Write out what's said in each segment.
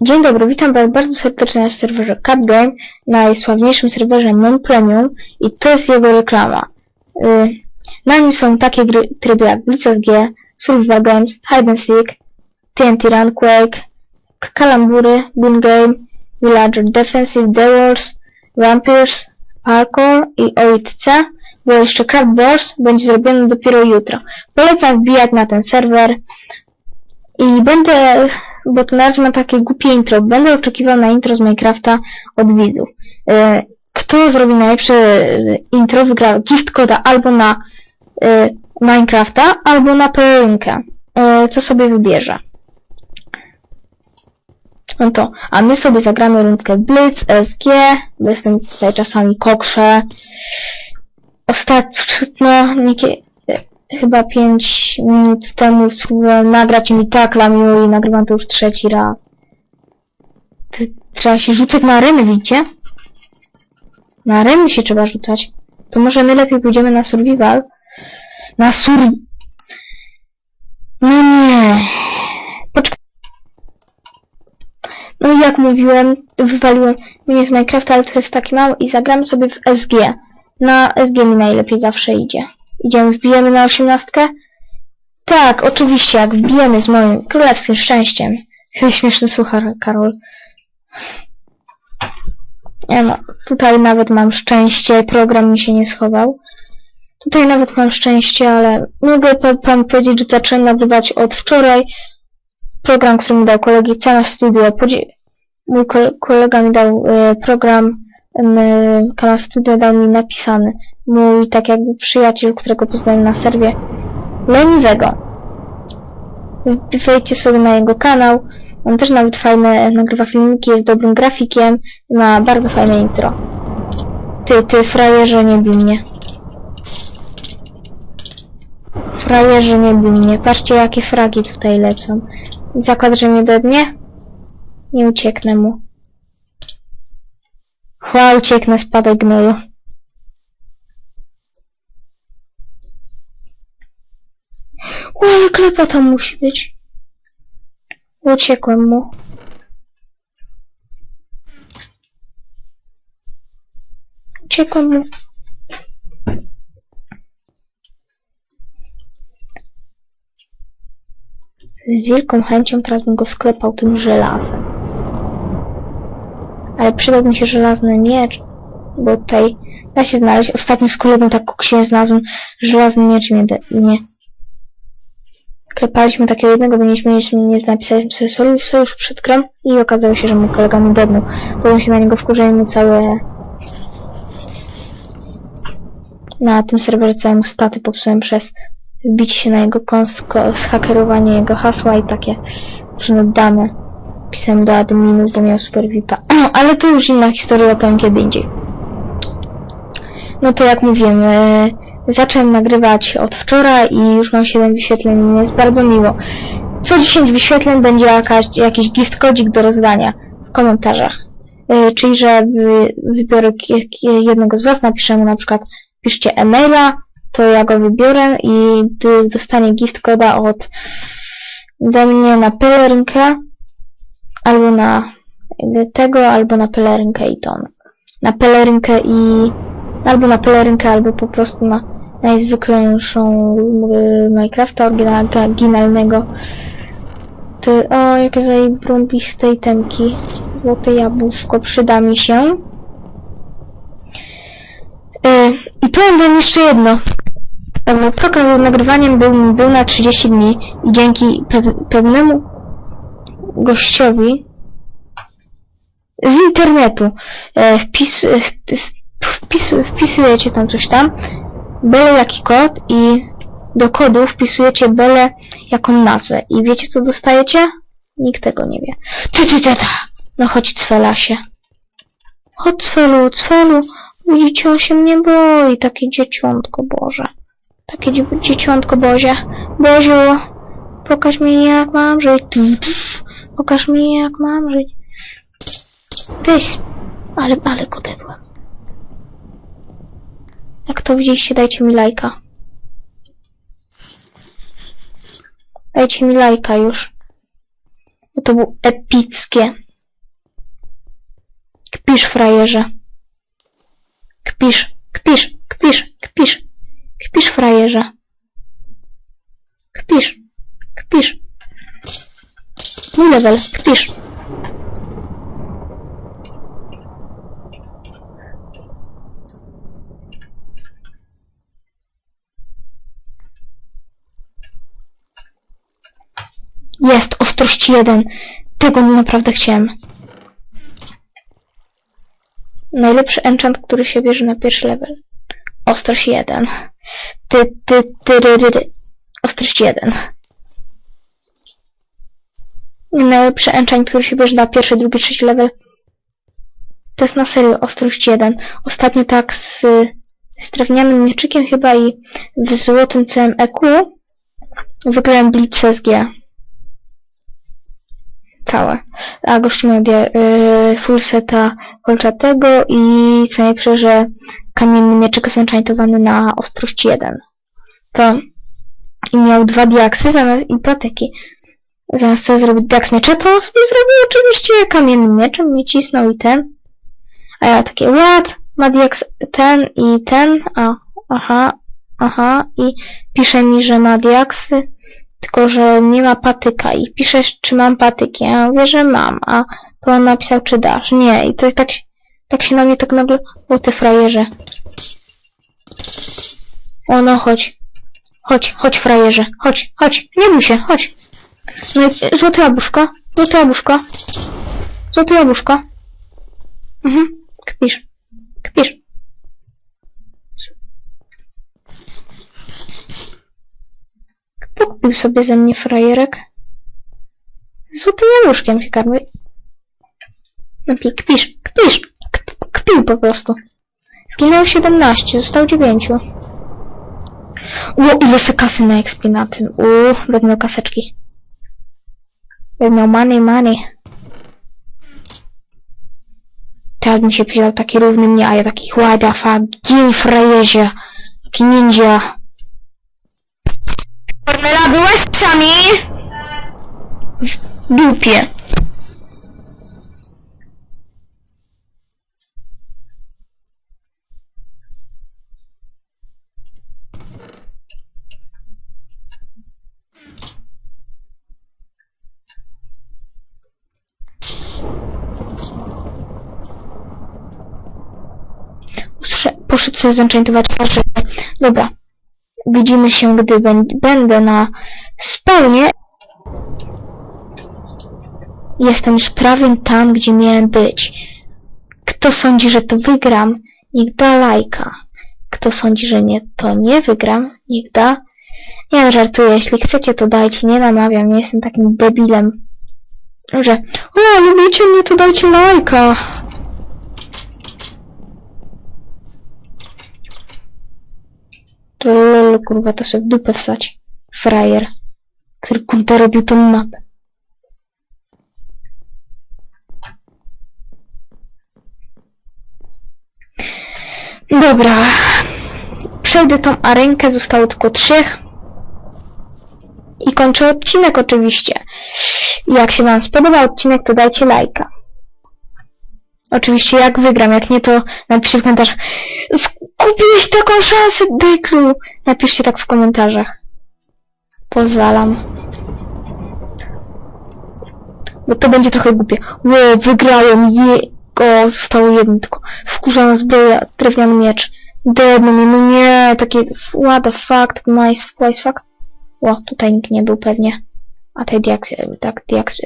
Dzień dobry, witam Was bardzo serdecznie na serwerze CapGame, najsławniejszym serwerze non-premium i to jest jego reklama. Y, Na nim są takie gry, tryby jak Blitz G, Survival Games, Hide and Seek, TNT Run, Quake, K- Kalambury, Boom Game, Villager Defensive, The Wars, Vampires, Parkour i OITC, bo jeszcze Craft Wars będzie zrobiony dopiero jutro. Polecam wbijać na ten serwer i będę bo to na razie ma takie głupie intro. Będę oczekiwał na intro z Minecrafta od widzów. E, Kto zrobi najlepsze e, intro, wygra gift albo na e, Minecrafta, albo na pelerynkę. E, Co sobie wybierze. No to, a my sobie zagramy rundkę Blitz, SG, bo jestem tutaj czasami koksze. Ostatnio, niekie, chyba 5 minut temu spróbowałem nagrać i mi tak lamiło i nagrywam to już trzeci raz. Ty, trzeba się rzucać na areny, widzicie? Na areny się trzeba rzucać. To może my lepiej pójdziemy na survival? Na sur... No nie. No i jak mówiłem, wywaliłem mnie z Minecrafta, ale to jest takie mało i zagramy sobie w SG. Na SG mi najlepiej zawsze idzie. Idziemy, wbijemy na osiemnastkę? Tak, oczywiście, jak wbijemy z moim królewskim szczęściem. Śmieszny słuchar, Karol. Nie no, tutaj nawet mam szczęście, program mi się nie schował. Tutaj nawet mam szczęście, ale mogę pa- panu powiedzieć, że zacząłem nagrywać od wczoraj. Program, który mi dał kolegi Cena Studio. Mój ko- kolega mi dał e, program, Kanał Studio dał mi napisany mój tak jakby przyjaciel, którego poznałem na serwie leniwego. Wejdźcie sobie na jego kanał. On też nawet fajne nagrywa filmiki, jest dobrym grafikiem, ma bardzo fajne intro. Ty, ty, frajerze, nie bij mnie. Frajerze, nie bij mnie. Patrzcie, jakie fragi tutaj lecą. Zakład, że mnie dednie? Nie ucieknę mu. Chła, ucieknę, spadaj gnoju. O, ale klepa tam musi być. Uciekłem mu. Uciekłem mu. Z wielką chęcią teraz bym go sklepał tym żelazem. Ale przydał mi się żelazny miecz, bo tutaj da się znaleźć. Ostatnio z kolegą tak koksiłem znalazłem żelazny miecz mnie, nie, klepaliśmy takiego jednego, bo mieliśmy mieć nie napisaliśmy sobie sojusz, sojusz przed grą i okazało się, że mój kolega mi dednął. Się na niego wkurzyłem mu całe... Na tym serwerze całemu staty popsułem przez wbicie się na jego kons, ko, zhakerowanie jego hasła i takie różne dane. Pisałem do adminów, bo miał super VIPa. Ale to już inna historia, opowiem kiedy indziej. No to jak mówiłem, e, zacząłem nagrywać od wczoraj i już mam 7 wyświetleń, jest bardzo miło. Co 10 wyświetleń będzie jakaś, jakiś gift kodzik do rozdania w komentarzach. E, czyli, że wy, wybiorę jednego z Was, napiszę mu na przykład, piszcie e-maila, to ja go wybiorę i dostanie gift koda od ode mnie na pelerynkę, albo na tego, albo na pelerynkę i ton. Na pelerynkę i albo na pelerynkę, albo po prostu na najzwyklejszą y, Minecrafta orygina- oryginalnego. Ty, o, jakie zajebiste temki. Złote jabłuszko przyda mi się. Y, I powiem wam jeszcze jedno. E, Program z nagrywaniem był, był na 30 dni i dzięki pew- pewnemu gościowi z internetu e, wpis, wp- wpis, wpisujecie tam coś tam, byle jaki kod i do kodu wpisujecie byle jaką nazwę. I wiecie co dostajecie? Nikt tego nie wie. Ty, ty, ty, ty. No chodź Cwelasie. Chodź Cwelu, Cwelu. Widzicie, on się mnie boi. Takie dzieciątko Boże. Takie dzie dzieciątko Bozie. Boziu, pokaż mi jak mam żyć. Pokaż mi, jak mam żyć. Weź. Ale, ale go. Jak to widzieliście, dajcie mi lajka. Dajcie mi lajka już. Bo to było epickie. Kpisz frajerze. Level, kpisz. Jest, ostrość jeden. Tego naprawdę chciałem. Najlepszy enchant, który się bierze na pierwszy level. Ostrość jeden. Ty, ty, ty, ry, ry. Ostrość jeden. Enchant, który się bierze na pierwszy, drugi, trzeci level. To jest na serio ostrość jeden. Ostatnio tak z, z drewnianym mieczykiem chyba i w złotym CMEQ wygrałem Blitz SG całe. A gościu miał dia- y, full seta kolczatego i co najlepsze, że kamienny mieczyk zenchantowany na ostrość 1. To i miał dwa diaksy zamiast i patyki. Zamiast sobie zrobić diaks miecza, to on sobie zrobił oczywiście kamiennym mieczem, mi cisnął i ten. A ja takie, what? Ma diaks ten i ten, a, aha, aha, i pisze mi, że ma diaksy, tylko że nie ma patyka i piszesz, czy mam patyk. Ja mówię, że mam, a to on napisał, czy dasz. Nie, i to jest tak, tak się na mnie tak nagle, o ty frajerze. O no, chodź. Chodź, chodź frajerze, chodź, chodź, nie bój się, chodź. No i złote jabłuszko, złote jabłuszko, złote jabłuszko. Mhm, kpisz, kpisz. Pokupił sobie ze mnie frajerek. Złotym jabłuszkiem się karmi. No pi- kpisz, kpisz, kp- kpił po prostu. Zginął 17, został 9. Ło, ile se kasy na expie na tym. Uuu, miał kaseczki. Będę miał money, money. Tak mi się przydał taki równy mnie, a ja taki the fuck, gin frajerze. Taki ninja. Kornela, byłaś z psami? W dupie. Poszedł sobie zenchantować twarze. Dobra. Widzimy się, gdy bę- będę na spawnie. Jestem już prawie tam, gdzie miałem być. Kto sądzi, że to wygram, niech da lajka. Kto sądzi, że nie, to nie wygram, niech da. Nie no, żartuję, jeśli chcecie, to dajcie, nie namawiam, nie jestem takim debilem. Że, o, lubicie mnie, to dajcie lajka. Lol, kurwa, to sobie w dupę wsać. Frajer. Który kunta robił tą mapę. Dobra. Przejdę tą arenkę, zostało tylko trzech. I kończę odcinek oczywiście. Jak się wam spodoba odcinek, to dajcie lajka. Oczywiście jak wygram, jak nie to napiszcie w komentarzach. Skupiłeś taką szansę, Deklu! Napiszcie tak w komentarzach. Pozwalam. Bo to będzie trochę głupie. Ło, wygrałem, je... O, zostało jedno tylko. Skórzana zbroja, drewniany miecz. Dedno mnie, no nie, takie... What the fuck, nice, nice fuck. Ło, tutaj nikt nie był pewnie. A tej diaks, tak, diaks.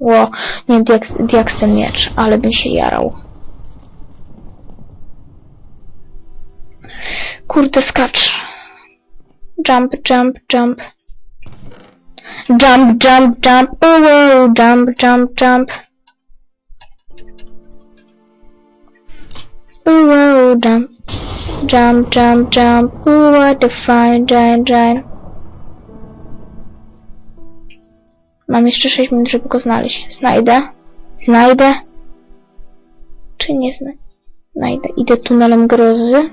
Ło, nie, diaks, diaks ten miecz, ale bym się jarał. Kurde, skacz. Jump, jump, jump. Jump, jump, jump. Wow, jump, jump, jump. Wow, jump. Jump, jump, jump. What a fine giant, giant. Mam jeszcze 6 minut, żeby go znaleźć. Znajdę. Znajdę. Czy nie zna znajdę? Idę tunelem grozy.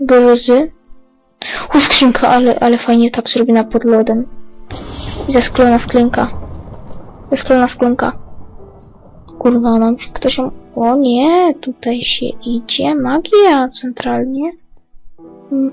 Grozy. O, skrzynka, ale, ale fajnie tak zrobiona pod lodem. I zasklona skrzynka. Zasklona skrzynka. kurwa, mam się ktoś... O nie, tutaj się idzie magia centralnie. Mm,